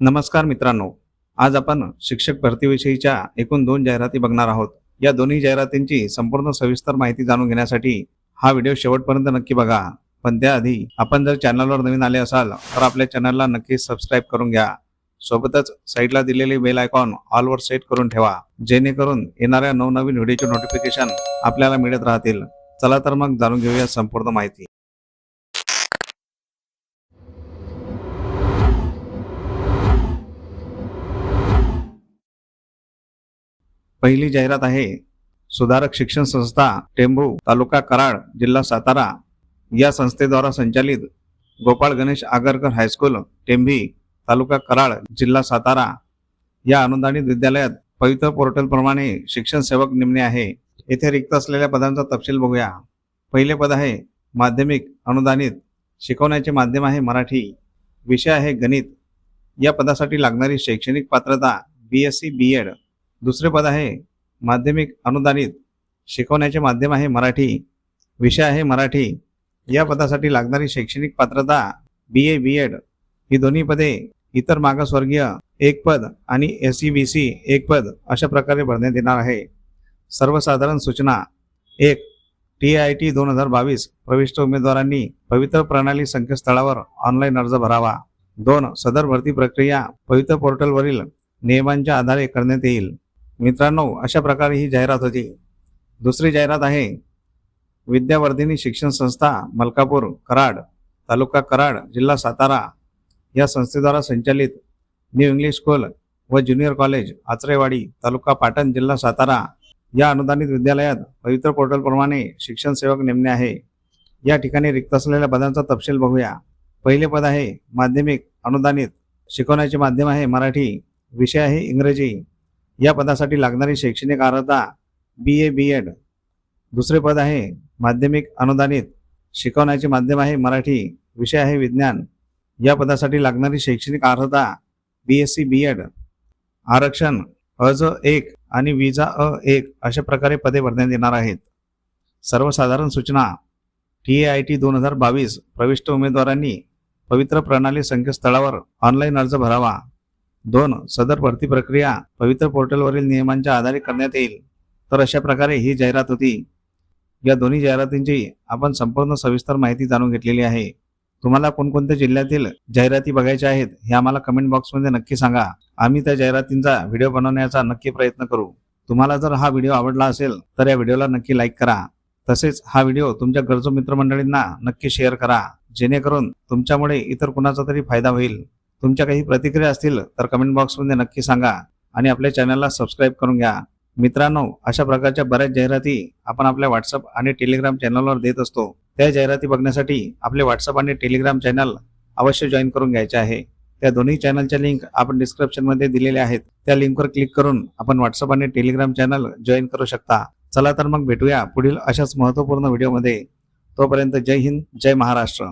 नमस्कार मित्रांनो आज आपण शिक्षक भरतीविषयीच्या एकूण दोन जाहिराती बघणार आहोत. या दोन्ही जाहिरातींची संपूर्ण सविस्तर माहिती जाणून घेण्यासाठी हा व्हिडिओ शेवटपर्यंत नक्की बघा. पण त्याआधी आपण जर चॅनलवर नवीन आले असाल तर आपल्या चॅनलला नक्की सबस्क्राईब करून घ्या. सोबतच साईडला दिलेले बेल आयकॉन ऑलवर सेट करून ठेवा जेणेकरून येणाऱ्या नवनवीन व्हिडिओचे नोटिफिकेशन आपल्याला मिळत राहतील. चला तर मग जाणून घेऊया संपूर्ण माहिती. पहिली जाहिरात आहे सुधारक शिक्षण संस्था टेंभू तालुका कराड जिल्हा सातारा. या संस्थेद्वारा संचालित गोपाळ गणेश आगरकर हायस्कूल टेंभी तालुका कराड जिल्हा सातारा. या अनुदानित विद्यालयात पवित्र पोर्टलप्रमाणे शिक्षण सेवक निमणे आहे. येथे रिक्त असलेल्या पदांचा तपशील बघूया. पहिले पद आहे माध्यमिक अनुदानित. शिकवण्याचे माध्यम आहे मराठी. विषय आहे गणित. या पदासाठी लागणारी शैक्षणिक पात्रता B S C B Ed दुसरे पद आहे माध्यमिक अनुदानित. शिकवण्याचे माध्यम आहे मराठी. विषय आहे मराठी. या पदासाठी लागणारी शैक्षणिक पात्रता बी ए बी एड ही दोन्ही पदे इतर मागासवर्गीय एक पद आणि एस सी बी सी एक पद अशा प्रकारे भरण्यात येणार आहे. सर्वसाधारण सूचना. एक टी आय टी दोन हजार बावीस. प्रविष्ट उमेदवारांनी पवित्र प्रणाली संकेतस्थळावर ऑनलाईन अर्ज भरावा. दोन सदर भरती प्रक्रिया पवित्र पोर्टलवरील नियमांच्या आधारे करण्यात येईल. मित्रांनो अशा प्रकारे ही जाहिरात होती. दुसरी जाहिरात आहे विद्यावर्धिनी शिक्षण संस्था मलकापूर कराड तालुका कराड जिल्हा सातारा या संस्थेद्वारा संचालित न्यू इंग्लिश स्कूल व ज्युनियर कॉलेज आचरेवाडी तालुका पाटण जिल्हा सातारा या अनुदानित विद्यालयात पवित्र पोर्टलप्रमाणे शिक्षण सेवक नेमणे आहे. या ठिकाणी रिक्त असलेल्या पदांचा तपशील बघूया. पहिले पद आहे माध्यमिक अनुदानित. शिकवण्याचे माध्यम आहे मराठी. विषय आहे इंग्रजी. या पदासाठी लागणारी शैक्षणिक अर्हता बी ए बी एड दुसरे पद आहे माध्यमिक अनुदानित. शिकवण्याचे माध्यम आहे मराठी. विषय आहे विज्ञान. या पदासाठी लागणारी शैक्षणिक अर्हता B S C B Ed आरक्षण अज एक आणि विजा अ एक अशा प्रकारे पदे भरण्यात येणार आहेत. सर्वसाधारण सूचना. टी ए आय टी दोन हजार बावीस. प्रविष्ट उमेदवारांनी पवित्र प्रणाली संकेतस्थळावर ऑनलाईन अर्ज भरावा. दोन सदर भरती प्रक्रिया पवित्र पोर्टलवरील नियमांच्या आधारे करण्यात येईल. तर अशा प्रकारे ही जाहिरात होती. या दोन्ही जाहिरातींची आपण संपूर्ण सविस्तर माहिती जाणून घेतलेली आहे. तुम्हाला कोणकोणत्या जिल्ह्यातील जाहिराती बघायच्या आहेत हे आम्हाला कमेंट बॉक्समध्ये नक्की सांगा. आम्ही त्या जाहिरातींचा व्हिडिओ बनवण्याचा नक्की प्रयत्न करू. तुम्हाला जर हा व्हिडिओ आवडला असेल तर या व्हिडिओला नक्की लाईक करा. तसेच हा व्हिडिओ तुमच्या गरजू मित्रमंडळींना नक्की शेअर करा. जेणेकरून तुमच्यामुळे इतर कुणाचा तरी फायदा होईल. तुमच्या काही प्रतिक्रिया असतील तर कमेंट बॉक्समध्ये नक्की सांगा आणि आपल्या चॅनलला सबस्क्राईब करून घ्या. मित्रांनो अशा प्रकारच्या बऱ्याच जाहिराती आपण आपल्या व्हॉट्सअप आणि टेलिग्राम चॅनलवर देत असतो. त्या जाहिराती बघण्यासाठी आपले व्हॉट्सअप आणि टेलिग्राम चॅनल अवश्य जॉईन करून घ्यायचे आहे. त्या दोन्ही चॅनलच्या लिंक आपण डिस्क्रिप्शनमध्ये दिलेल्या आहेत. त्या लिंकवर क्लिक करून आपण व्हॉट्सअप आणि टेलिग्राम चॅनल जॉईन करू शकता. चला तर मग भेटूया पुढील अशाच महत्त्वपूर्ण व्हिडिओमध्ये तोपर्यंत जय हिंद जय महाराष्ट्र.